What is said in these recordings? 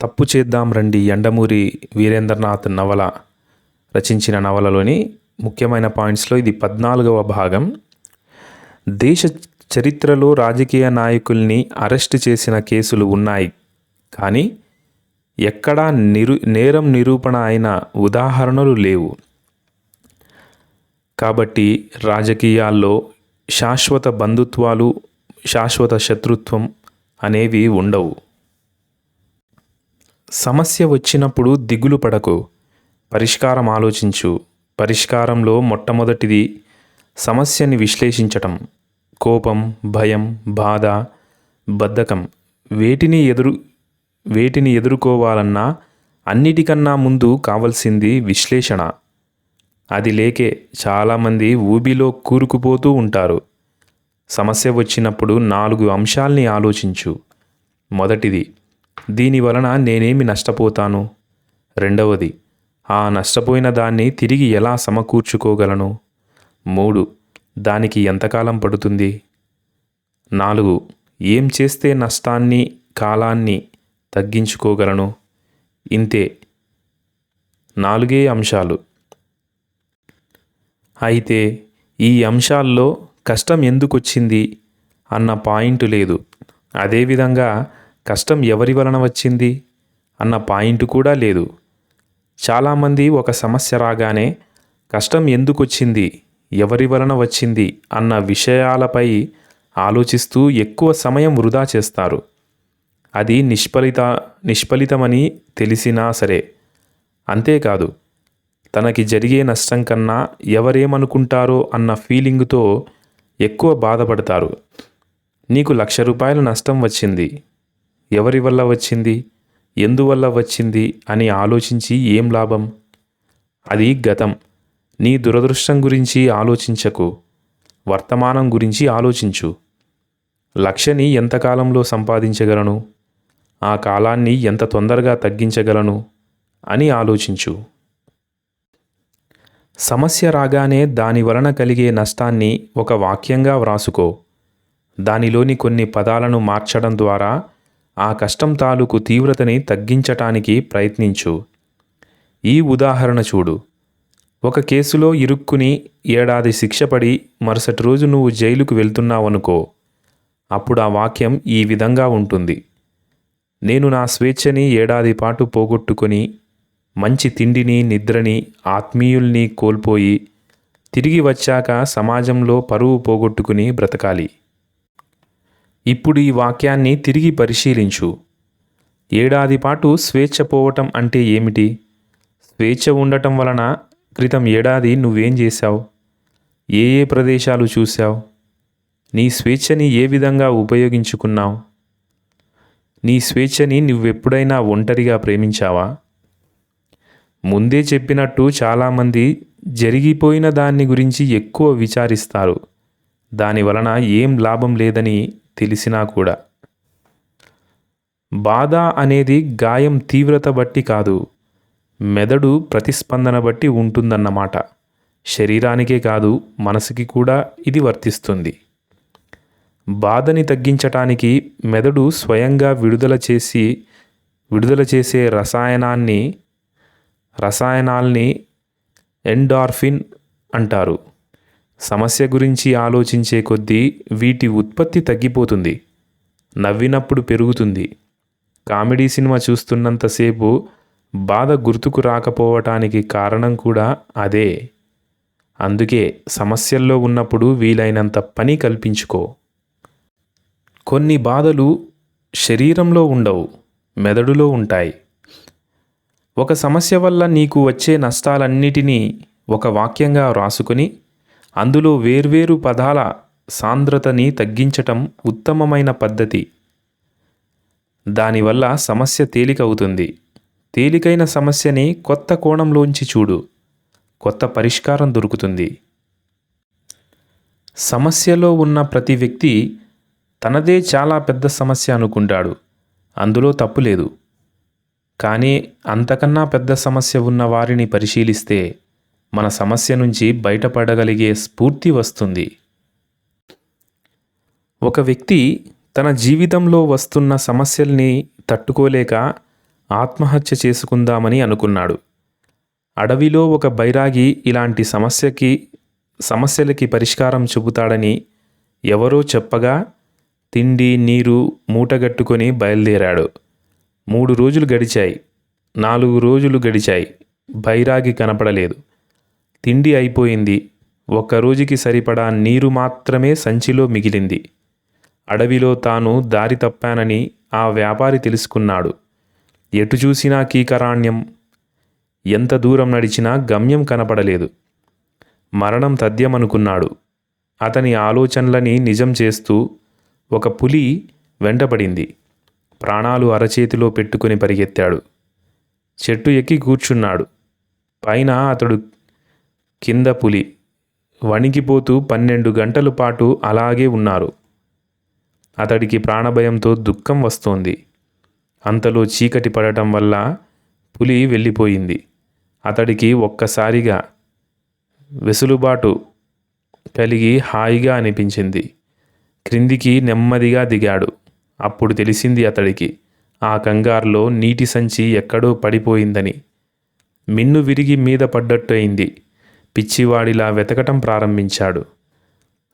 తప్పు చేద్దాం రండి ఎండమూరి వీరేంద్రనాథ్ నవల రచించిన నవలలోని ముఖ్యమైన పాయింట్స్లో ఇది పద్నాలుగవ భాగం. దేశ చరిత్రలో రాజకీయ నాయకుల్ని అరెస్ట్ చేసిన కేసులు ఉన్నాయి. కానీ ఎక్కడా నిరు నేరం నిరూపణ అయిన ఉదాహరణలు లేవు. కాబట్టి రాజకీయాల్లో శాశ్వత బంధుత్వాలు శాశ్వత శత్రుత్వం అనేవి ఉండవు. సమస్య వచ్చినప్పుడు దిగులు పడకు. పరిష్కారం ఆలోచించు. పరిష్కారంలో మొట్టమొదటిది సమస్యని విశ్లేషించటం. కోపం భయం బాధ బద్ధకం వేటిని ఎదురు వేటిని ఎదుర్కోవాలన్నా అన్నిటికన్నా ముందు కావలసింది విశ్లేషణ. అది లేకే చాలామంది ఊబిలో కూరుకుపోతూ ఉంటారు. సమస్య వచ్చినప్పుడు నాలుగు అంశాల్ని ఆలోచించు. మొదటిది దీని వలన నేనేమి నష్టపోతాను? రెండవది ఆ నష్టపోయిన దాన్ని తిరిగి ఎలా సమకూర్చుకోగలను? మూడు దానికి ఎంతకాలం పడుతుంది? నాలుగు ఏం చేస్తే నష్టాన్ని కాలాన్ని తగ్గించుకోగలను? ఇంతే. నాలుగే అంశాలు. అయితే ఈ అంశాల్లో కష్టం ఎందుకొచ్చింది? అన్న పాయింట్ లేదు. అదేవిధంగా కష్టం ఎవరి వలన వచ్చింది? అన్న పాయింట్ కూడా లేదు. చాలామంది ఒక సమస్య రాగానే కష్టం ఎందుకు వచ్చింది ఎవరి వలన వచ్చింది? అన్న విషయాలపై ఆలోచిస్తూ ఎక్కువ సమయం వృధా చేస్తారు. అది నిష్ఫలిత నిష్ఫలితమని తెలిసినా సరే. అంతేకాదు తనకి జరిగే నష్టం కన్నా ఎవరేమనుకుంటారో అన్న ఫీలింగ్తో ఎక్కువ బాధపడతారు. నీకు లక్ష రూపాయల నష్టం వచ్చింది. ఎవరి వల్ల వచ్చింది? ఎందువల్ల వచ్చింది? అని ఆలోచించి ఏం లాభం? అది గతం. నీ దురదృష్టం గురించి ఆలోచించకు. వర్తమానం గురించి ఆలోచించు. లక్షని ఎంతకాలంలో సంపాదించగలను? ఆ కాలాన్ని ఎంత తొందరగా తగ్గించగలను? అని ఆలోచించు. సమస్య రాగానే దాని వలన కలిగే నష్టాన్ని ఒక వాక్యంగా వ్రాసుకో. దానిలోని కొన్ని పదాలను మార్చడం ద్వారా ఆ కష్టం తాలూకు తీవ్రతని తగ్గించటానికి ప్రయత్నించు. ఈ ఉదాహరణ చూడు. ఒక కేసులో ఇరుక్కుని ఏడాది శిక్షపడి మరుసటి రోజు నువ్వు జైలుకు వెళ్తున్నావనుకో. అప్పుడు ఆ వాక్యం ఈ విధంగా ఉంటుంది. నేను నా స్వేచ్ఛని ఏడాది పాటు పోగొట్టుకొని మంచి తిండిని నిద్రని ఆత్మీయుల్ని కోల్పోయి తిరిగి వచ్చాక సమాజంలో పరువు పోగొట్టుకుని బ్రతకాలి. ఇప్పుడు ఈ వాక్యాన్ని తిరిగి పరిశీలించు. ఏడాది పాటు స్వేచ్ఛ పోవటం అంటే ఏమిటి? స్వేచ్ఛ ఉండటం వలన క్రితం ఏడాది నువ్వేం చేశావు? ఏ ఏ ప్రదేశాలు చూశావు? నీ స్వేచ్ఛని ఏ విధంగా ఉపయోగించుకున్నావు? నీ స్వేచ్ఛని నువ్వెప్పుడైనా ఒంటరిగా ప్రేమించావా? ముందే చెప్పినట్టు చాలామంది జరిగిపోయిన దాన్ని గురించి ఎక్కువ విచారిస్తారు. దాని వలన ఏం లాభం లేదని తెలిసినా కూడా. బాధ అనేది గాయం తీవ్రత బట్టి కాదు మెదడు ప్రతిస్పందన బట్టి ఉంటుందన్నమాట. శరీరానికే కాదు మనసుకి కూడా ఇది వర్తిస్తుంది. బాధని తగ్గించటానికి మెదడు స్వయంగా విడుదల చేసి విడుదల చేసే రసాయనాన్ని రసాయనాల్ని ఎండార్ఫిన్ అంటారు. సమస్య గురించి ఆలోచించే కొద్దీ వీటి ఉత్పత్తి తగ్గిపోతుంది నవ్వినప్పుడు పెరుగుతుంది. కామెడీ సినిమా చూస్తున్నంతసేపు బాధ గుర్తుకు రాకపోవటానికి కారణం కూడా అదే. అందుకే సమస్యల్లో ఉన్నప్పుడు వీలైనంత పని కల్పించుకో. కొన్ని బాధలు శరీరంలో ఉండవు మెదడులో ఉంటాయి. ఒక సమస్య వల్ల నీకు వచ్చే నష్టాలన్నిటినీ ఒక వాక్యంగా వ్రాసుకుని అందులో వేర్వేరు పదాల సాంద్రతని తగ్గించటం ఉత్తమమైన పద్ధతి. దానివల్ల సమస్య తేలికవుతుంది. తేలికైన సమస్యని కొత్త కోణంలోంచి చూడు. కొత్త పరిష్కారం దొరుకుతుంది. సమస్యలో ఉన్న ప్రతి వ్యక్తి తనదే చాలా పెద్ద సమస్య అనుకుంటాడు. అందులో తప్పు లేదు. కానీ అంతకన్నా పెద్ద సమస్య ఉన్న వారిని పరిశీలిస్తే మన సమస్య నుంచి బయటపడగలిగే స్ఫూర్తి వస్తుంది. ఒక వ్యక్తి తన జీవితంలో వస్తున్న సమస్యల్ని తట్టుకోలేక ఆత్మహత్య చేసుకుందామని అనుకున్నాడు. అడవిలో ఒక బైరాగి ఇలాంటి సమస్యకి సమస్యలకి పరిష్కారం చెబుతాడని ఎవరో చెప్పగా తిండి నీరు మూటగట్టుకొని బయలుదేరాడు. మూడు రోజులు గడిచాయి. నాలుగు రోజులు గడిచాయి. బైరాగి కనపడలేదు. తిండి అయిపోయింది. ఒక్క రోజుకి సరిపడా నీరు మాత్రమే సంచిలో మిగిలింది. అడవిలో తాను దారి తప్పానని ఆ వ్యాపారి తెలుసుకున్నాడు. ఎటు చూసినా కీకరాణ్యం. ఎంత దూరం నడిచినా గమ్యం కనపడలేదు. మరణం తథ్యమనుకున్నాడు. అతని ఆలోచనలని నిజం చేస్తూ ఒక పులి వెంటపడింది. ప్రాణాలు అరచేతిలో పెట్టుకుని పరిగెత్తాడు. చెట్టు ఎక్కి కూర్చున్నాడు. పైన అతడు కింద పులి. వణికిపోతూ పన్నెండు గంటల పాటు అలాగే ఉన్నారు. అతడికి ప్రాణభయంతో దుఃఖం వస్తోంది. అంతలో చీకటి పడటం వల్ల పులి వెళ్ళిపోయింది. అతడికి ఒక్కసారిగా వెసులుబాటు కలిగి హాయిగా అనిపించింది. క్రిందికి నెమ్మదిగా దిగాడు. అప్పుడు తెలిసింది అతడికి ఆ కంగారులో నీటి సంచి ఎక్కడో పడిపోయిందని. మిన్ను విరిగి మీద పడ్డట్టు అయింది. పిచ్చివాడిలా వెతకటం ప్రారంభించాడు.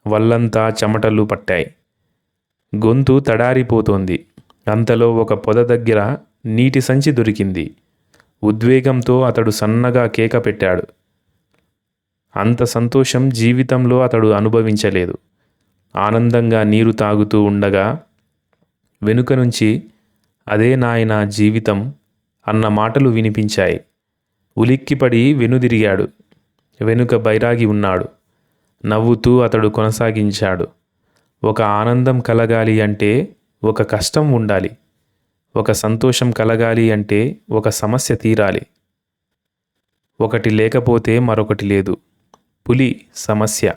వల్లంతా చెమటలు పట్టాయి. గొంతు తడారిపోతోంది. అంతలో ఒక పొద దగ్గర నీటి సంచి దొరికింది. ఉద్వేగంతో అతడు సన్నగా కేక పెట్టాడు. అంత సంతోషం జీవితంలో అతడు అనుభవించలేదు. ఆనందంగా నీరు తాగుతూ ఉండగా వెనుక నుంచి అదే నాయన జీవితం అన్న మాటలు వినిపించాయి. ఉలిక్కిపడి వెనుదిరిగాడు. వెనుక బైరాగి ఉన్నాడు. నవ్వుతూ అతడు కొనసాగించాడు. ఒక ఆనందం కలగాలి అంటే ఒక కష్టం ఉండాలి. ఒక సంతోషం కలగాలి అంటే ఒక సమస్య తీరాలి. ఒకటి లేకపోతే మరొకటి లేదు. పులి సమస్య.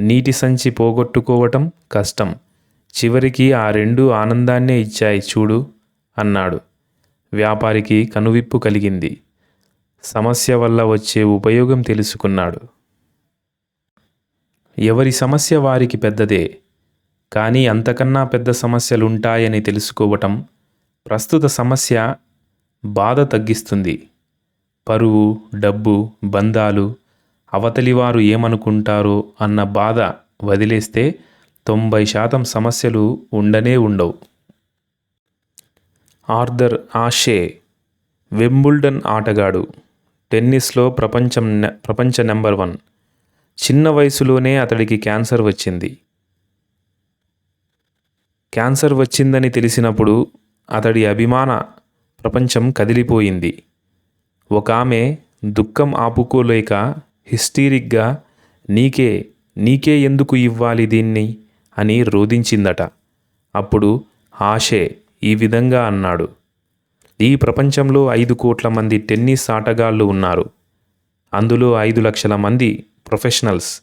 నీటి సంచి పోగొట్టుకోవటం కష్టం. చివరికి ఆ రెండు ఆనందాన్నే ఇచ్చాయి చూడు అన్నాడు. వ్యాపారికి కనువిప్పు కలిగింది. సమస్య వల్ల వచ్చే ఉపయోగం తెలుసుకున్నాడు. ఎవరి సమస్య వారికి పెద్దదే కానీ అంతకన్నా పెద్ద సమస్యలుంటాయని తెలుసుకోవటం ప్రస్తుత సమస్య బాధ తగ్గిస్తుంది. పరువు డబ్బు బంధాలు అవతలివారు ఏమనుకుంటారో అన్న బాధ వదిలేస్తే తొంభై శాతం సమస్యలు ఉండనే ఉండవు. ఆర్థర్ ఆషే వెంబుల్డన్ ఆటగాడు. టెన్నిస్లో ప్రపంచం నె- ప్రపంచ నెంబర్ వన్. చిన్న వయసులోనే అతడికి క్యాన్సర్ వచ్చింది. క్యాన్సర్ వచ్చిందని తెలిసినప్పుడు అతడి అభిమాన ప్రపంచం కదిలిపోయింది. ఒక ఆమె దుఃఖం ఆపుకోలేక హిస్టీరిక్గా నీకే నీకే ఎందుకు ఇవ్వాలి దీన్ని? అని రోదించిందట అప్పుడు ఆషే ఈ విధంగా అన్నాడు. ఈ ప్రపంచంలో ఐదు కోట్ల మంది టెన్నిస్ ఆటగాళ్ళు ఉన్నారు. అందులో ఐదు లక్షల మంది ప్రొఫెషనల్స్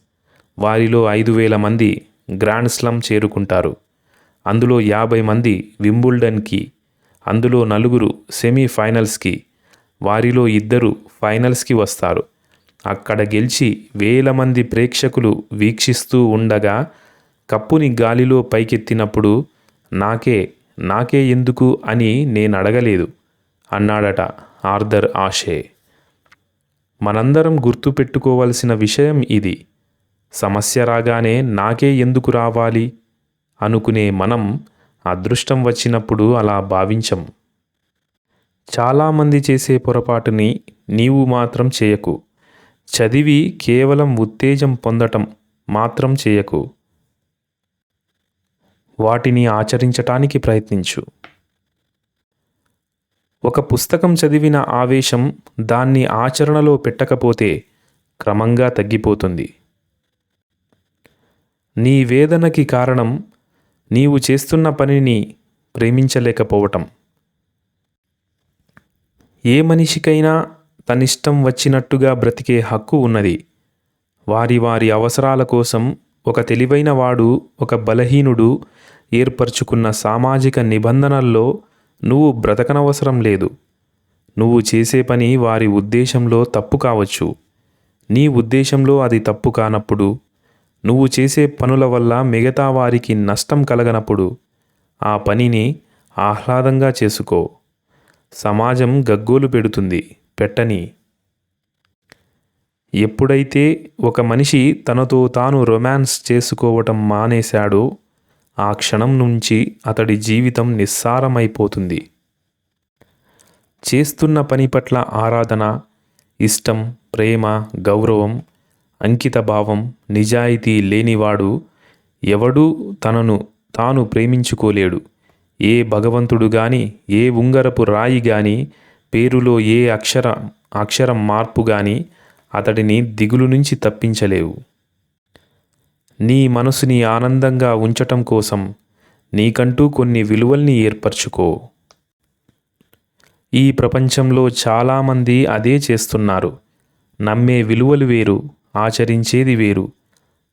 వారిలో ఐదు వేల మంది గ్రాండ్ స్లమ్ చేరుకుంటారు. అందులో యాభై మంది వింబుల్డన్కి అందులో నలుగురు సెమీఫైనల్స్కి వారిలో ఇద్దరు ఫైనల్స్కి వస్తారు. అక్కడ గెలిచి వేల మంది ప్రేక్షకులు వీక్షిస్తూ ఉండగా కప్పుని గాలిలో పైకెత్తినప్పుడు నాకే నాకే ఎందుకు? అని నేను అడగలేదు. అన్నాడట ఆర్థర్ ఆషే. మనందరం గుర్తుపెట్టుకోవలసిన విషయం ఇది. సమస్య రాగానే నాకే ఎందుకు రావాలి? అనుకునే మనం అదృష్టం వచ్చినప్పుడు అలా భావించం. చాలామంది చేసే పొరపాటుని నీవు మాత్రం చేయకు. చదివి కేవలం ఉత్తేజం పొందటం మాత్రం చేయకు. వాటిని ఆచరించటానికి ప్రయత్నించు. ఒక పుస్తకం చదివిన ఆవేశం దాన్ని ఆచరణలో పెట్టకపోతే క్రమంగా తగ్గిపోతుంది. నీ వేదనకి కారణం నీవు చేస్తున్న పనిని ప్రేమించలేకపోవటం. ఏ మనిషికైనా తనిష్టం వచ్చినట్టుగా బ్రతికే హక్కు ఉన్నది. వారి వారి అవసరాల కోసం ఒక తెలివైన వాడు ఒక బలహీనుడు ఏర్పరచుకున్న సామాజిక నిబంధనల్లో నువ్వు బ్రతకనవసరం లేదు. నువ్వు చేసే పని వారి ఉద్దేశంలో తప్పు కావచ్చు. నీ ఉద్దేశంలో అది తప్పు కానప్పుడు నువ్వు చేసే పనుల వల్ల మిగతా వారికి నష్టం కలగనప్పుడు ఆ పనిని ఆహ్లాదంగా చేసుకో. సమాజం గగ్గోలు పెడుతుంది. పెట్టని. ఎప్పుడైతే ఒక మనిషి తనతో తాను రొమాన్స్ చేసుకోవటం మానేశాడో ఆ క్షణం నుంచి అతడి జీవితం నిస్సారమైపోతుంది. చేస్తున్న పని పట్ల ఆరాధన ఇష్టం ప్రేమ గౌరవం అంకితభావం నిజాయితీ లేనివాడు ఎవడూ తనను తాను ప్రేమించుకోలేడు. ఏ భగవంతుడు గాని ఏ ఉంగరపు రాయి గాని పేరులో ఏ అక్షర అక్షరం మార్పు గాని అతడిని దిగులు నుంచి తప్పించలేవు. నీ మనసుని ఆనందంగా ఉంచటం కోసం నీకంటూ కొన్ని విలువల్ని ఏర్పరచుకో. ఈ ప్రపంచంలో చాలామంది అదే చేస్తున్నారు. నమ్మే విలువలు వేరు ఆచరించేది వేరు.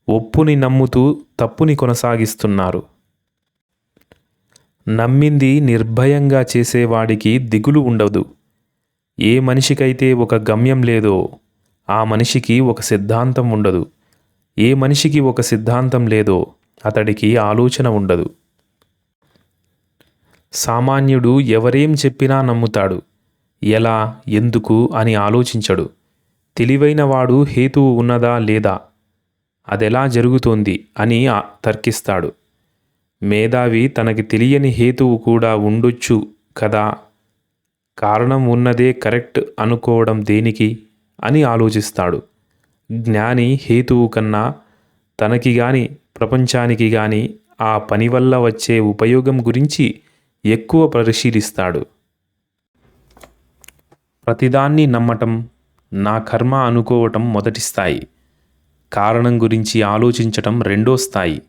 ఒప్పుని నమ్ముతూ తప్పుని కొనసాగిస్తున్నారు. నమ్మింది నిర్భయంగా చేసేవాడికి దిగులు ఉండదు. ఏ మనిషికైతే ఒక గమ్యం లేదో ఆ మనిషికి ఒక సిద్ధాంతం ఉండదు. ఏ మనిషికి ఒక సిద్ధాంతం లేదో అతడికి ఆలోచన ఉండదు. సామాన్యుడు ఎవరేం చెప్పినా నమ్ముతాడు. ఎలా ఎందుకు అని ఆలోచించడు. తెలివైనవాడు హేతువు ఉన్నదా లేదా అదెలా జరుగుతోంది అని తర్కిస్తాడు. మేధావి తనకి తెలియని హేతువు కూడా ఉండొచ్చు కదా కారణం ఉన్నదే కరెక్ట్ అనుకోవడం దేనికి అని ఆలోచిస్తాడు. జ్ఞాని హేతువు కన్నా తనకి గాని ప్రపంచానికి గాని ఆ పని వల్ల వచ్చే ఉపయోగం గురించి ఎక్కువ పరిశీలిస్తాడు. ప్రతిదాన్ని నమ్మటం నా కర్మ అనుకోవటం మొదటి స్థాయి. కారణం గురించి ఆలోచించటం రెండో స్థాయి.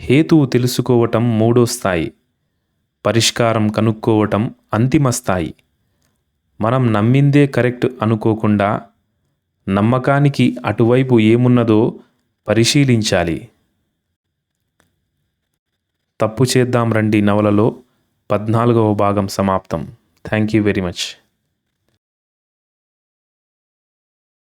హేతువు తెలుసుకోవటం మూడో స్థాయి. పరిష్కారం కనుక్కోవటం అంతిమ స్థాయి. మనం నమ్మిందే కరెక్ట్ అనుకోకుండా నమ్మకానికి అటువైపు ఏమున్నదో పరిశీలించాలి. తప్పు చేద్దాం రండి నవలలో పద్నాలుగవ భాగం సమాప్తం. Thank you very much.